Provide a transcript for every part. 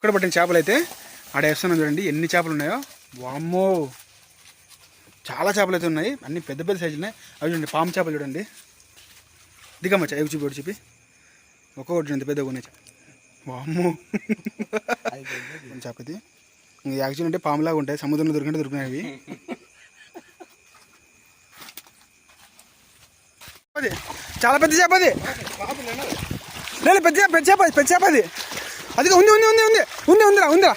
ఇక్కడ పట్టిన చేపలు అయితే ఆడ వేస్తున్నాం చూడండి ఎన్ని చేపలు ఉన్నాయో. వామ్మో! చాలా చేపలు అయితే ఉన్నాయి. అన్ని పెద్ద పెద్ద సైజు ఉన్నాయి. అవి చూడండి పాము చేపలు చూడండి. దిగమ్మచ్చా ఎగు చూపి ఒకటి చూపి. ఒక్కొక్కటి చూడండి పెద్దగా ఉన్నాయి. వామ్మో! చేప ఇది యాక్చువల్ అంటే పాములాగా ఉంటాయి. సముద్రంలో దొరికినట్టు దొరికినాయి అవి. చాలా పెద్ద చేప అది లేదు పెద్ద చేప పెద్ద చేప అది, పెద్ద చేప అది అది ఉంది ఉంది ఉంది ఉంది. ఉంది ఉందిరా ఉందిరా.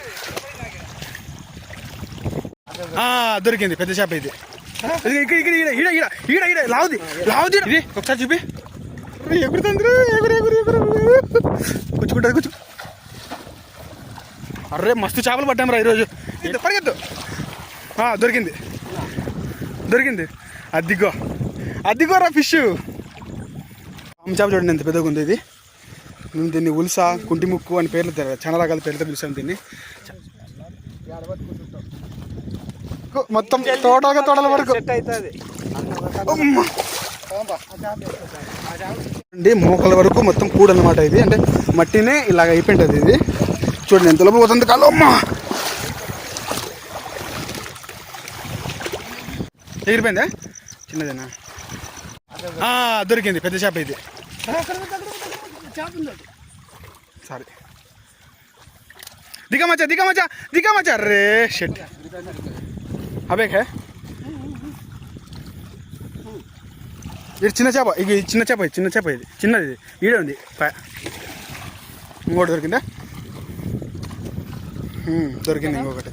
దొరికింది పెద్ద చేప ఇది. ఇక్కడ ఇక్కడ ఈడ ఈడ ఈడ ఈడ ఈడ లావుది లావుది ఇది ఒకసారి చూపి. అరే, ఎగురుతుంది ఎగురు ఎగురు ఎగురు కూర్చుకుంటుంది కూర్చు. అర్రే మస్తు చేపలు పట్టాం రా ఈరోజు. ఇది పరిగెత్తు. దొరికింది. దొరికింది. అద్దిగో అద్దిగో రా ఫిష్ చేప చూడండి ఎంత పెద్దగా ఉంది ఇది. మేము దీన్ని ఉల్స కుంటి ముక్కు అని పేర్లు చాలా రకాల పేర్లతో పిలుస్తాం దీన్ని. మొత్తం తోటగా తోటల వరకు. అండి మోకాల వరకు మొత్తం కూడు అనమాట ఇది. అంటే మట్టినే ఇలాగ అయిపోయింటుంది ఇది. చూడండి ఎంత లోపల పోతుంది కాలు అమ్మ. ఎగిరిపోయిందా? చిన్నదేనా? దొరికింది పెద్ద చేప ఇది. సారీ. దిగమచ్చా దిగమచ్చా దిగమచ్చా రే షెట్ అబే హే. ఇది చిన్న చేప ఇది చిన్న చేప చిన్న చేప ఇది. చిన్నది ఇది. ఈడే ఉంది. ఇంకోటి దొరికిందా? దొరికింది ఇంకొకటి.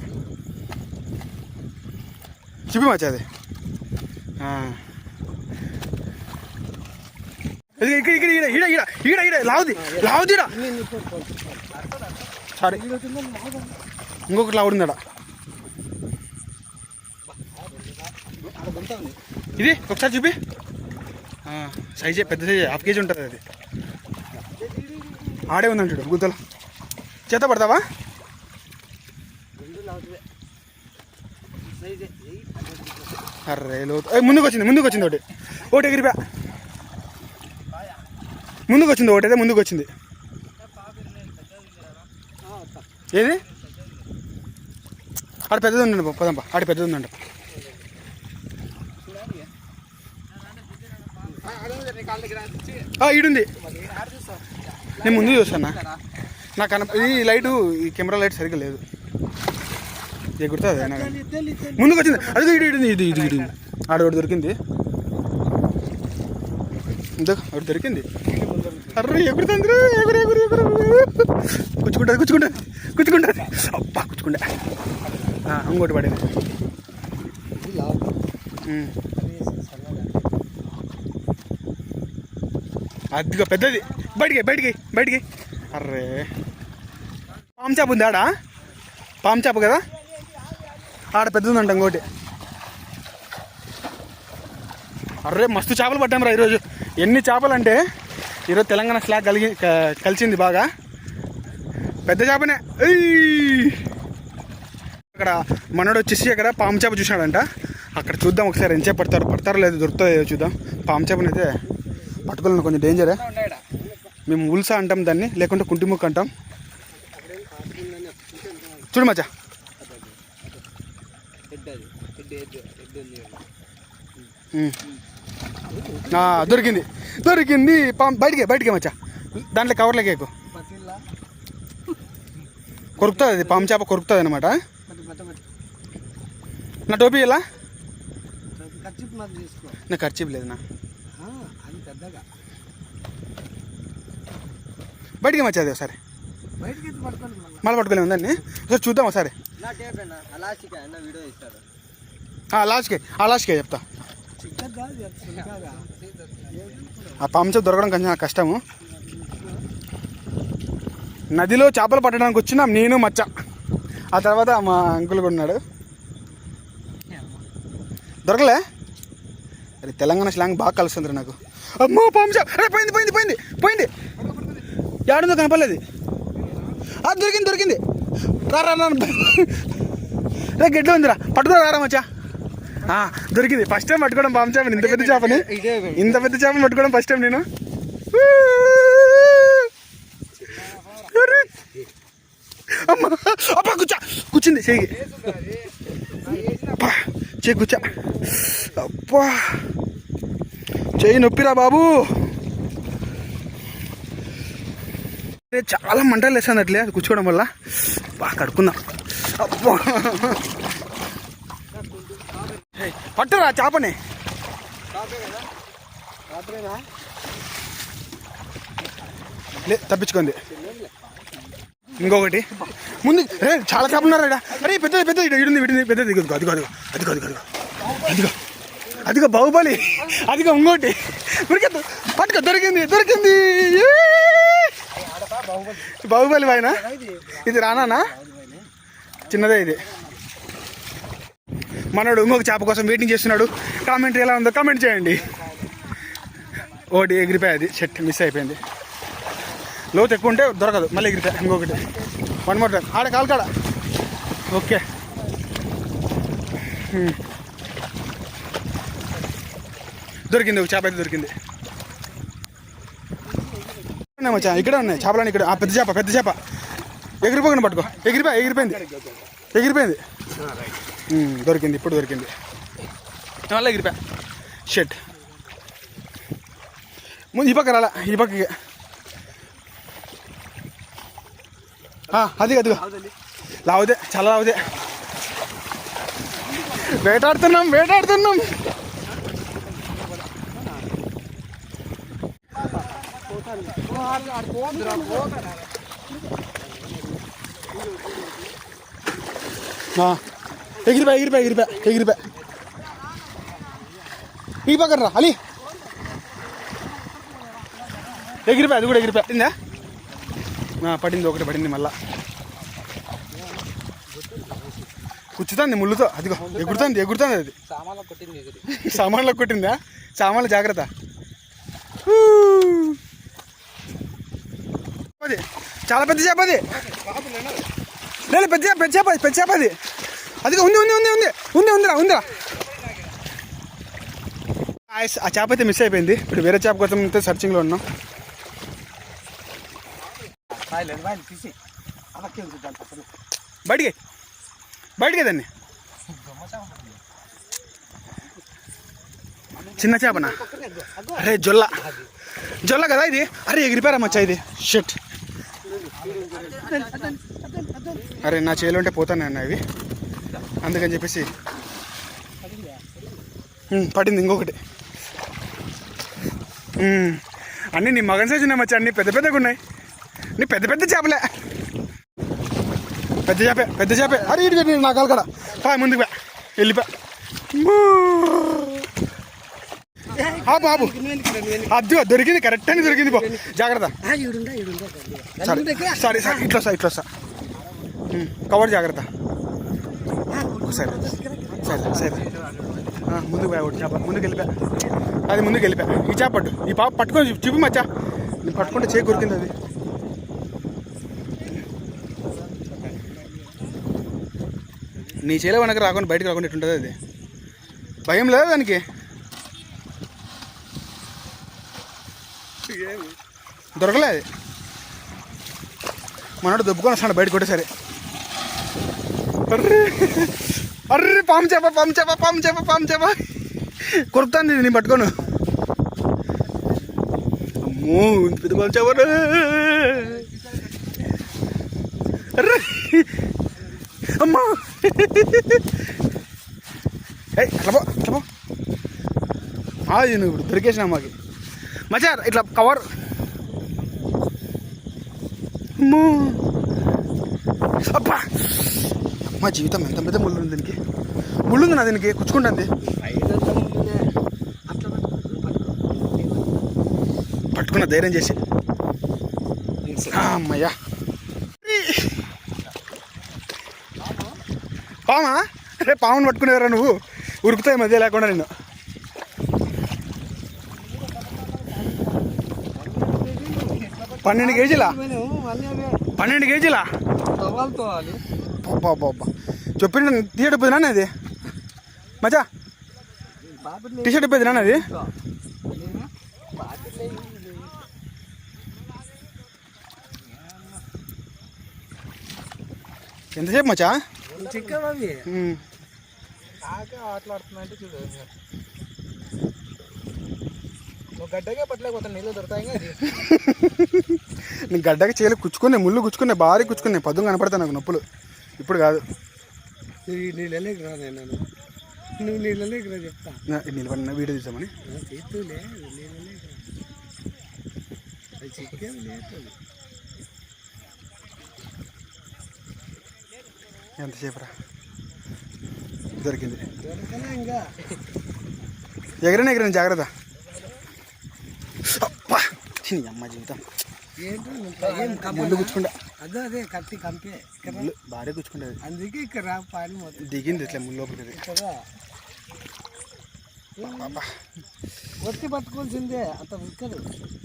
చూపిమచ్చా అది. ఇక్కడ ఇక్కడ ఇక్కడ ఈడ ఈడ ఈడ ఈడ లావుది లావుది సారీ ఇంకొకటి లావుడిందడ ఇది ఒకసారి చూపి. సైజే పెద్ద సైజే హాఫ్ కేజీ ఉంటుంది అది. ఆడే ఉందండి చూడు గుద్దలు. చేత పడతావా? అర్రే లోతు. ముందుకు వచ్చింది ముందుకు వచ్చింది ఒకటి. ఒకటి ఎగిరిపా. ముందుకు వచ్చింది ఒకటి అయితే ముందుకు వచ్చింది ఏది? ఆడ పెద్దది ఉండండి పదంప ఆడ పెద్దది ఉందంట. ఈడుంది. నేను ముందు చూస్తానా? నాకు కనప ఈ లైటు ఈ కెమెరా లైట్ సరిగ్గా లేదు. ఎగురుతుంది నాకు? ముందుకు వచ్చింది అది ఇటు ఇడింది ఇది ఇది ఇడింది ఆడ ఒకటి దొరికింది. ఇంత ఒకటి దొరికింది. అర్రే ఎగురుతుంది తండ్రి ఎగురు ఎగురు ఎగురు. కూర్చుకుంటుంది కూర్చుకుంటుంది కూర్చుకుంటుంది అబ్బా కూర్చుకుంటా. అంగోటి ఇంకోటి పడింది. అదిగా అదిగో పెద్దది. బయటికి బయటికి బయటికి. అర్రే. పాము చేప ఉంది ఆడ? పాము చేప కదా? ఆడ పెద్దదంట ఇంకోటి. అర్రే మస్తు చేపలు పట్టాం రా ఈరోజు. ఎన్ని చేపలు అంటే ఈరోజు తెలంగాణ స్లాగ్ కలిగి కలిసింది బాగా. పెద్ద చేపనే! అక్కడ మనోడు వచ్చేసి అక్కడ పాము చేప చూసినాడంట. అక్కడ చూద్దాం ఒకసారి ఎంచేపు పడతారు పడతారో లేదు దొరుకుతాయో చూద్దాం. పాము చేపని అయితే పట్టుకోవాలని కొంచెం డేంజరే మేము ఉల్సా అంటాం దాన్ని లేకుంటే కుంటిముక్క అంటాం. చూడు మచ్చా. దొరికింది. దొరికింది. బయటికి బయటికి మచ్చా. దాంట్లో కవర్లోకి ఎక్కువ కొరుకుతుంది అది పాము చేప కొరుకుతుంది అనమాట నా టోపీ ఎలా? నా ఖర్చు లేదు నా అది బయటికి ఒకసారి. బయటికి ఎత్తి పట్టుకోండి మళ్ళీ? పట్టుకోలేము ఉందండి ఒకసారి చూద్దాం ఒకసారి. లాస్ట్కి ఆ లాస్ట్కే చెప్తా. ఆ పంచ దొరకడం కొంచెం కష్టము. నదిలో చేపలు పట్టడానికి వచ్చినాం నేను మచ్చ. ఆ తర్వాత మా అంకుల్ కూడా ఉన్నాడు. దొరకలే? అది తెలంగాణ స్లాంగ్ బాగా కలుస్తుంది నాకు. అమ్మో పంచ! అరే పోయింది పోయింది పోయింది పోయింది. ఏడుందో కనపడలేదు. ఆ, దొరికింది దొరికింది. రా రా రా రే. గడ్డ ఉందిరా. పట్టుకురా రారా మచ్చా. దొరికింది. ఫస్ట్ టైం పట్టుకోవడం పాము చేపని. ఇంత పెద్ద చేపని. ఇంత పెద్ద చేప పట్టుకోవడం ఫస్ట్ టైం నేను! అమ్మా! అబ్బా కూర్చో! కూర్చుంది. చెయ్యి. అబ్బా చెయ్యి కూర్చో. అబ్బా! చెయ్యి నొప్పిరా బాబు? చాలా మంటలు వేస్తుంది అట్లే అది కూర్చోవడం వల్ల. బాగా కడుక్కున్నా. అబ్బా! పట్టురా చేపని. తప్పించుకుంది ఇంకొకటి. ముందు రే చాలా చేపలు ఉన్నారు. అరే పెద్దది పెద్దది ఇటు ఇడుంది విడింది పెద్దది ఇదిగో అదిగో అదిగో అదిగో అదిగో అదిగో అదిగో అదిగో బాహుబలి అదిగో ఇంకోటి. దొరికింది పట్టుకో దొరికింది దొరికింది! బాహుబలి పైన ఇది రానా చిన్నదే ఇది. మనోడు ఇంకొక చేప కోసం వెయిటింగ్ చేస్తున్నాడు. కామెంట్ ఎలా ఉందో కామెంట్ చేయండి. ఒకటి ఎగిరిపోయేది చెట్టు మిస్ అయిపోయింది. లోతు ఎక్కువ ఉంటే దొరకదు. మళ్ళీ ఎగిరిపోయా ఇంకొకటి. వన్ మోర్ టైం ఆడ కాలకాడ ఓకే. దొరికింది ఒక చేప అయితే దొరికింది. ఉన్నాయి మచ్చా ఇక్కడే ఉన్నాయి చేపలని ఇక్కడ. ఆ పెద్ద చేప పెద్ద చేప. ఎగిరిపోకుండా పట్టుకో. ఎగిరిపోయి ఎగిరిపోయింది. ఎగిరిపోయింది. దొరికింది ఇప్పుడు దొరికింది. మళ్ళీ ఎగిరిపోయా షెట్ ముందు ఈ పక్క రాలా ఈ పక్కకి. అది అదిగో లావుదే చాలా లావుదే. వేటాడుతున్నాం వేటాడుతున్నాం. ఆ, ఎగిరిపా ఎగిరిపా ఎగిరిపా ఎగిరిపా. ఈ పక్కన రా అలీ. ఎగిరిపా అది కూడా ఎగిరిపా. పడిందా ఆ, పడింది ఒకటి పడింది మళ్ళా. కూర్చుతుంది ముళ్ళుతో అదిగో ఎగురుతుంది ఎగురుతుంది అది. సామాన్లు కొట్టింది ఎదురు సామాన్లకు కొట్టిందా? సామాన్లు జాగ్రత్త. చాలా పెద్ద చేప అది లేదు పెద్ద చేప పెద్ద చేప పెద్ద చేప అది అదిగో ఉంది ఉంది ఉంది ఉంది. ఉంది ఉందిరా ఉందిరా. ఆ ఆ చేప అయితే మిస్ అయిపోయింది. ఇప్పుడు వేరే చేప కోసం అయితే సర్చింగ్లో ఉన్నాం. బాయలేదు బయటికి బయటికి దాన్ని. చిన్న చేపనా? అరే జొల్ల. జొల్ల కదా ఇది? అరే ఎగిరిపోయారా మచ్చా ఇది? షట్ అరే నా చేలో ఉంటే పోతానన్నా ఇవి అందుకని చెప్పేసి. పడింది ఇంకొకటి. అన్నీ నీ మగన్ సైజు ఉన్నాయి మచ్చా అన్నీ పెద్ద పెద్దగా ఉన్నాయి. నీ పెద్ద పెద్ద చేపలే. పెద్ద చేపే పెద్ద చేపే. అరే ఇటు ఇటు నా కాలు కూడా పా ముందుకు పా. వెళ్ళిపా. ఆ బాబు అది దొరికింది కరెక్ట్ అని దొరికింది బా జాగ్రత్త. సరే సరే ఇట్లా ఇట్లా కవర్ జాగ్రత్త. సరే సరే సరే ముందుకు పోయా ఒకటి చేప ముందుకు వెళ్ళిపా అది ముందుకు వెళ్ళిపా ఈ చేప పట్టు ఈ పాప పట్టుకొని చూపి- మచ్చా. నేను పట్టుకుంటే చేయి కొరికింది అది. నీ చేలో వెనక రాకుండా బయటకు రాకుండా ఎట్టుంటుంది అది? భయం లేదా దానికి? దొరకలే అది. మనోడు దొబ్బుకొని వస్తాడు బయటకు కొట్టేసరి. అర్రే పాము చేప పాము చేప పాము చేప పాము చేప. కొరుకుతాను నేను పట్టుకోను. అమ్మో ఇంత పెద్ద పాము చేప అర్రే. అమ్మా. ఏయ్ అట్లా పో అట్లా పో. అది నువ్వు ఇప్పుడు దొరికేసిన మాకి. మచా ఇట్లా కవర్. అమ్మో. అబ్బా. మా జీవితం ఎంత పెద్ద ముళ్ళు ఉంది దీనికి? ముళ్ళు ఉంది నా దీనికి? కూర్చుకుంటుంది పట్టుకున్న ధైర్యం చేసి. అమ్మయ్యా. పామా రే పాముని పట్టుకునేవరా నువ్వు? ఉరుకుతాయి మధ్య లేకుండా నేను పన్నెండు కేజీలా? పన్నెండు కేజీలా? అబ్బా అది బాబా బాబా చెప్పిన టీషర్ట్ అది మజా? బాబు టీషర్ట్ ఇప్పేది అది ఎంతసేపు మచ్చా గడ్డగా పట్టలేకపోతే దొరుకుతాయి నీ గడ్డకి కుచ్చుకున్నాయి ముళ్ళు కుచ్చుకున్నాయి భారీ కుచ్చుకున్నాయి పద్దు కనపడతాయి నాకు నొప్పులు. ఇప్పుడు కాదు. నీళ్ళలోకి నేను. నువ్వు నీళ్ళలోకి రా చెప్తా. నిలబడిన వీడియో తీసామని చేతులే నీళ్ళలోకి రా. అది చిక్కేది లేదు ఎంతసేపు రా? దొరికింది. ఎగరని ఎగరని జాగ్రత్త. అమ్మ జీవితం. ఏంటో ముళ్ళు కుచ్చుకుంటా అదే అదే కత్తి కంపే. ఇక్కడ భారీ కుచ్చుకుంటుంది అందుకే ఇక్కడ రా పాని మొత్తం దిగింది ఇట్లా ముళ్ళు లోపలికి కదా. ఒత్తి పట్టుకోవాల్సిందే అంత ఉక్కదు.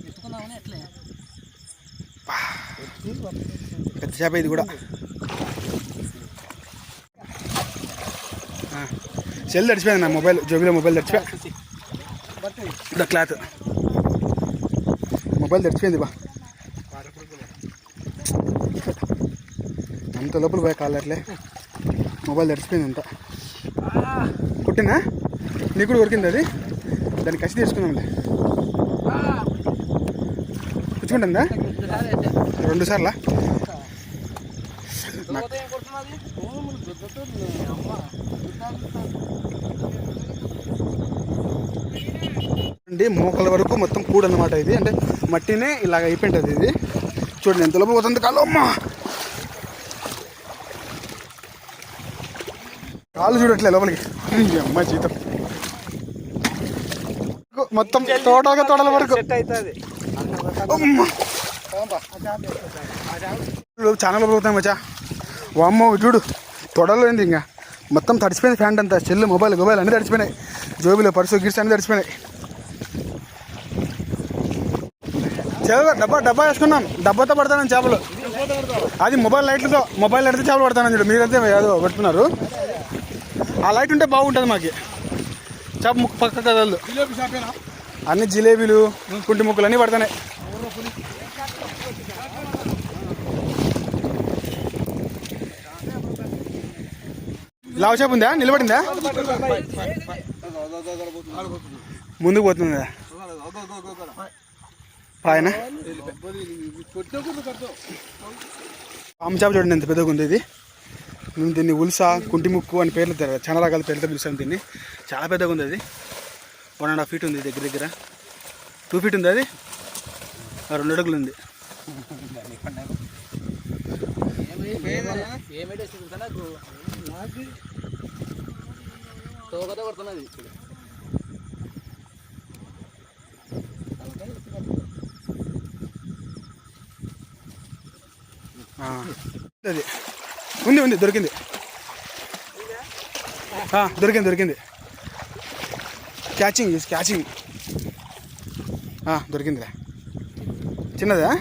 ఎత్తుకున్నామని ఎట్లే పెద్ద చేప ఇది కూడా. ఆ, సెల్ తడిచిపోయింది నా మొబైల్ జోబిలో మొబైల్ తడిచిపోయా. క్లాత్. మొబైల్ తడిచిపోయింది బా. అంత లోపల పోయా కాళ్ళు మొబైల్ తడిచిపోయింది అంత. కుట్టినా నీకు కూడా కొరికింది అది? దాన్ని కసి తీసుకున్నాంలే పుచ్చుకుంటుందా? రెండు సార్లా? అండి మోకల వరకు మొత్తం కూడు అనమాట ఇది. అంటే మట్టినే ఇలాగ అయిపోయింటుంది ఇది. చూడండి ఎంత లోపల పోతుంది కాలు? అమ్మా! కాలు చూడట్లే లోపలికి. అమ్మ జీతం. మొత్తం తోటగా తోటల వరకు. చాలా పోతాం మచ్చా. వామ్మో చూడు తొడలో ఏంది ఇంకా? మొత్తం తడిచిపోయింది ఫ్యాంట్ అంతా. సెల్ మొబైల్ మొబైల్ అన్నీ తడిచిపోయినాయి జోబులో పర్సు గిర్స్ అన్నీ తడిచిపోయినాయి చేప డబ్బా డబ్బా వేసుకున్నాం. డబ్బాతో పడతాను చేపలు. అది మొబైల్ లైట్లతో మొబైల్ లైట్తో చేపలు పడతాను చూడు. మీరైతే ఏదో పెడుతున్నారు. ఆ లైట్ ఉంటే బాగుంటుంది మాకు. చేప ముక్కు పక్క కదలదు అన్ని జిలేబీలు కుంటి ముక్కలు అన్నీ పడుతున్నాయి లావు చేప ఉందా? నిలబడిందా? ముందుకు పోతుందా? ఆయన పాము చేప చూడండి ఎంత పెద్దగా ఉంది ఇది. మేము దీన్ని ఉల్సా కుంటి ముక్కు అని పేర్లు చాలా రకాల పేర్లతో పిలుస్తాం దీన్ని. చాలా పెద్దగా ఉంది అది. వన్ అండ్ హాఫ్ ఫీట్ ఉంది దగ్గర దగ్గర. టూ ఫీట్ ఉంది అది? ఆ, రెండు అడుగులు ఉంది. అది ఉంది ఉంది దొరికింది. దొరికింది దొరికింది. క్యాచింగ్ క్యాచింగ్ దొరికిందిలే. చిన్నదా?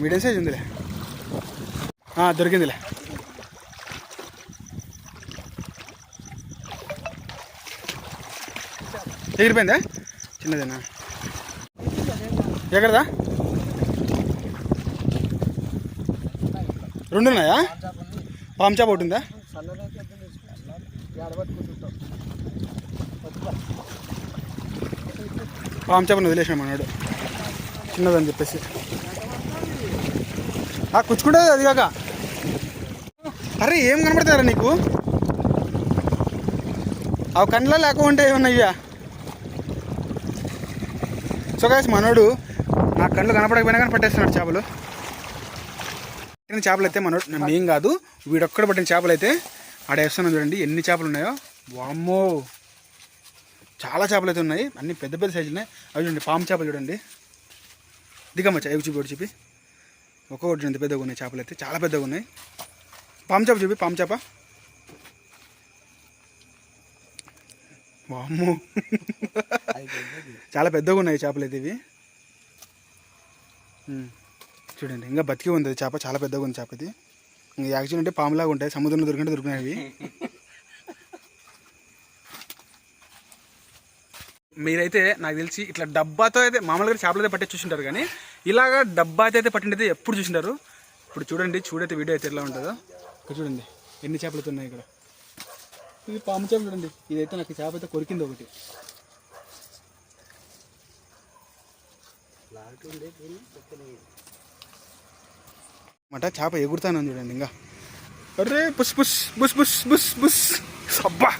మీడియం సైజ్ ఉందిలే. దొరికిందిలే. ఎగిరిపోయిందా? చిన్నదేనా? ఎక్కడదా? రెండు ఉన్నాయా పామ్ చేప ఒకటి ఉందా? పామ్ చేపను వదిలేసాం అన్నాడు చిన్నదని చెప్పేసి. ఆ కుచ్చుకుంటే అది కాక. అరే ఏం కనబడతారా నీకు? అవి కండ్లో లేకుంటే ఏమన్నాయ్యా సో గాయస్ మనోడు నా కళ్ళు కనపడకపోయినా కానీ పట్టేస్తున్నాడు చేపలు. పట్టిన చేపలు అయితే మనోడు నా మేం కాదు. వీడొక్కడ పట్టిన చేపలు అయితే ఆడ వేస్తున్నాం చూడండి ఎన్ని చేపలు ఉన్నాయో. వామ్మో. చాలా చేపలు అయితే ఉన్నాయి. అన్ని పెద్ద పెద్ద సైజు ఉన్నాయి. అవి చూడండి పాము చేపలు చూడండి. దిగమ్మచ్చా ఎవి చూపి ఒకటి చూపి. ఒక్కొక్కటి చూడండి పెద్దగా ఉన్నాయి చేపలు అయితే చాలా పెద్దగా ఉన్నాయి. పాము చేప చూపి పాము చేప. వామ్మో. చాలా పెద్దగా ఉన్నాయి చేపలు అయితే ఇవి. చూడండి ఇంకా బతికి ఉంది. చేప చాలా పెద్దగా ఉంది చేప ఇది. ఇంకా యాక్చువల్ అంటే పాములాగా ఉంటాయి. సముద్రంలో దొరికినట్టు దొరికినాయి మీరైతే నాకు తెలిసి ఇట్లా డబ్బాతో అయితే మామూలుగా చేపలు అయితే పట్టే చూసింటారు కానీ ఇలాగా డబ్బాతో అయితే పట్టినది ఎప్పుడు చూసింటారు? ఇప్పుడు చూడండి చూడైతే వీడియో అయితే ఎలా ఉంటుందో. ఇక్కడ చూడండి ఎన్ని చేపలు ఉన్నాయి ఇక్కడ? ఇది పాము చేప చూడండి. ఇదైతే నాకు చేప అయితే కొరికింది ఒకటి. మాట చేప ఎగురుతాను చూడండి ఇంకా. అరే బుస్ బుస్ బుస్ బుస్ బుస్ బుస్ అబ్బా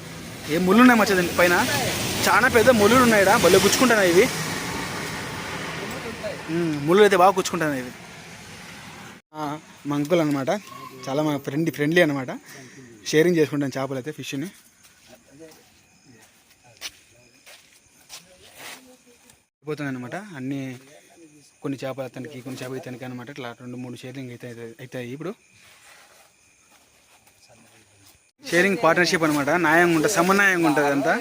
ఏ ముళ్ళు ఉన్నాయి మచ్చ పైన? చాలా పెద్ద ముళ్ళు ఉన్నాయి భలే గుచ్చుకుంటాను ఇవి. ముళ్ళు అయితే బాగా గుచ్చుకుంటాను ఇవి. మా అంకుల్ అనమాట చాలా మా ఫ్రెండ్ ఫ్రెండ్లీ అనమాట షేరింగ్ చేసుకుంటాను చేపలు అయితే ఫిష్ని. పోతుంది అనమాట అన్నీ కొన్ని చేపలు అతనికి కొన్ని చేపలు ఇతనికి అనమాట ఇట్లా రెండు మూడు షేరింగ్ అయితే అవుతాయి ఇప్పుడు. షేరింగ్ పార్ట్నర్షిప్ అనమాట న్యాయంగా ఉంటుంది సమన్యాయంగా ఉంటుంది అంతా.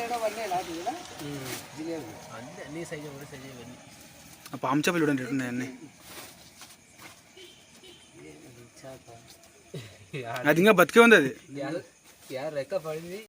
పాము చేపలు చూడండి ఎట్టున్నాయి అన్నీ. అది ఇంకా బతికే ఉంది అది. రెక్క పడింది.